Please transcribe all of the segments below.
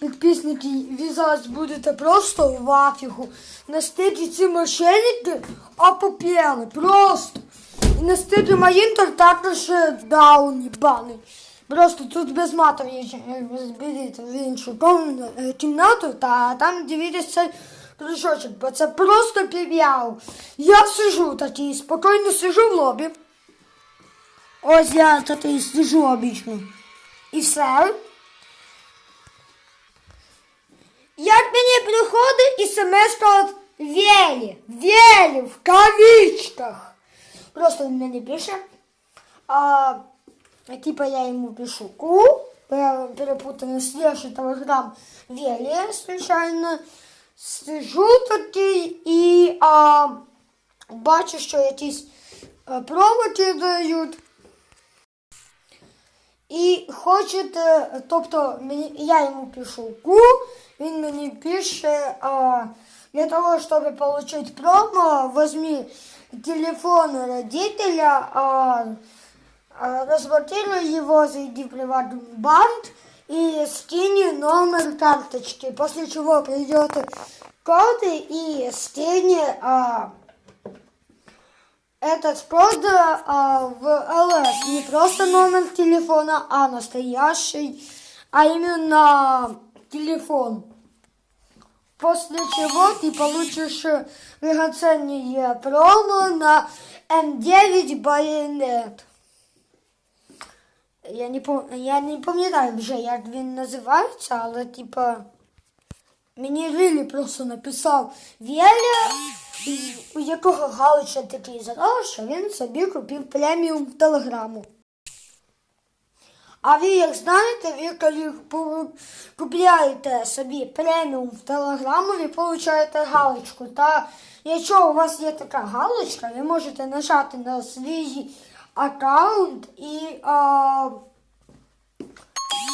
підписники, ви зараз будете просто в афігу. Настільки ці мошенники опопіли, просто. І настільки Маїнтер також е, дауні бани. Просто тут без матів е, зберіть в іншу е, кімнату, та там дивитесь цей бо це просто пів'яв. Я сижу такий, спокійно сижу в лобі. Ось я такий сижу обічно. І все. Мені приходить смс от Велі, Велі в кавичках. Просто він мені пише. А, типа я ему пишу ку, я перепутанный следующий телеграм Велі, случайно. Сижу такий і а, бачу, що якісь е, проводи дають. І хочете, тобто я йому пишу ку, він мені пише, а, для того, чтобы получить промо, возьми телефон родителя, а, а, разблокируй его, зайди в приватный банк и скинь номер карточки, после чего придет код и скинь а, этот код а, в ЛС. Не просто номер телефона, а настоящий, а именно телефон. После чего ты получишь драгоценные промо на М9 Bayonet. Я не, пом... я не пам'ятаю вже, як він називається, але типа мені Рилі просто написав Вєля, у якого галича такий задав, що він собі купив преміум в телеграму. А ви, як знаєте, ви коли купляєте собі преміум в телеграму, ви получаєте галочку. Та якщо у вас є така галочка, ви можете нажати на свій аккаунт і, а,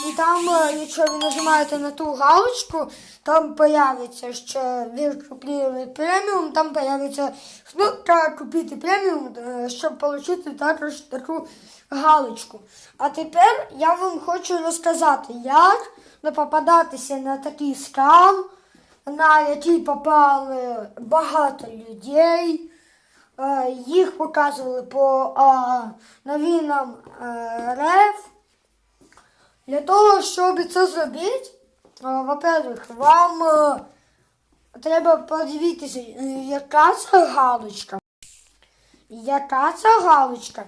і там, е, якщо ви нажимаєте на ту галочку, там появиться, що ви купили преміум, там появиться кнопка купити преміум, е, щоб отримати також таку галочку. А тепер я вам хочу розказати, як не попадатися на такий скам, на який попали багато людей. Е, Їх показували по новинам е, РФ. Для того, щоб це зробити, е, во-первых, вам треба подивитися, яка це галочка. Яка це галочка.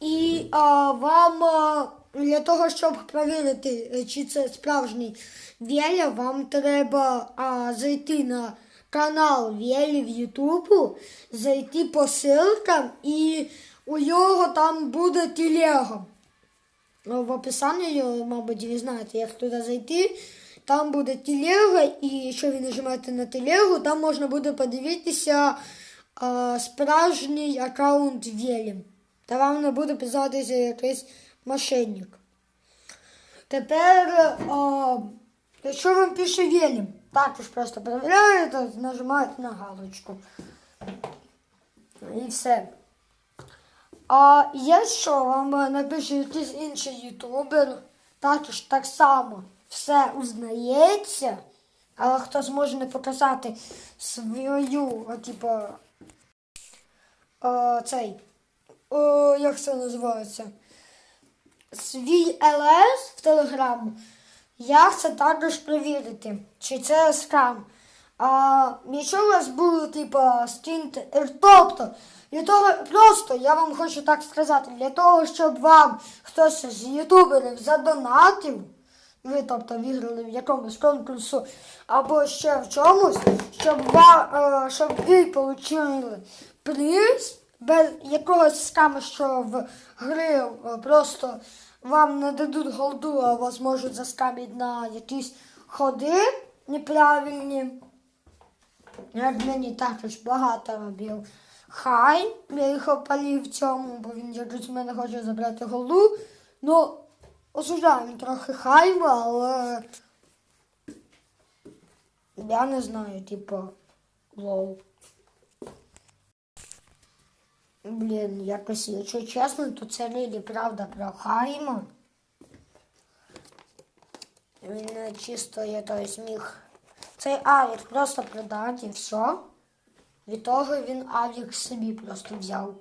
І е, вам е, для того, щоб перевірити, е, чи це справжній Веля, вам треба е, зайти на канал Велі в Ютубу, зайти по ссылкам і у нього там буде телега. Ну, В описанні, мабуть, ви знаєте, як туди зайти. Там буде телега, і якщо ви нажимаєте на телегу, там можна буде подивитися а, справжній аккаунт Велі. Та вам не буде писатися якийсь мошенник. Тепер, а, якщо вам пише Велі, також просто перевіряєте, нажимаєте на галочку. І все. А якщо вам е, напише якийсь інший ютубер, також так само все узнається, але хто зможе не показати свою, типу, цей, о, як це називається? Свій ЛС в Телеграму, як це також перевірити, чи це скам. А якщо у вас було, типу, скиньте, е, тобто, для того, просто я вам хочу так сказати, для того, щоб вам хтось з ютуберів задонатив, ви, тобто, виграли в якомусь конкурсу або ще в чомусь, щоб, ва, е, щоб ви отримали приз без якогось скаму, що в гри е, просто вам не дадуть голду, а вас можуть заскамити на якісь ходи неправильні. Як мені також багато робив хай. Я їх опалів в цьому, бо він якось мене хоче забрати голду. Ну, осуждаємо трохи хайма, але я не знаю, типу, лол. Блін, якось, якщо чесно, то це Лілі правда про Хайма. Він е, чисто я то зміг цей авік просто продати і все. Від того він авік собі просто взяв.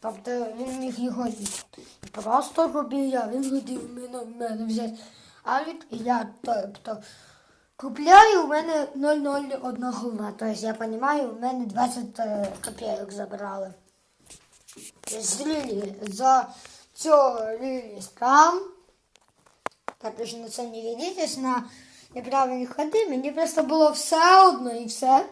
Тобто він міг його і просто робив, а він хотів мене, мене взяти авік, і я тобто купляю, у мене 0,01 гривна. Тобто я розумію, у мене 20 е, копійок забрали. З Лілі за цього Лілі скам. Також на це не ведітесь на неправильні ходи. Мені просто було все одно і все.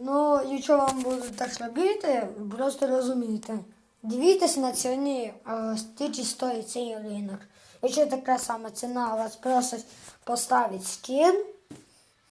Ну, якщо вам будуть так робити, просто розумійте. Дивіться на ціні, а, скільки стоїть цей ринок. Якщо така сама ціна, вас просить поставити скін,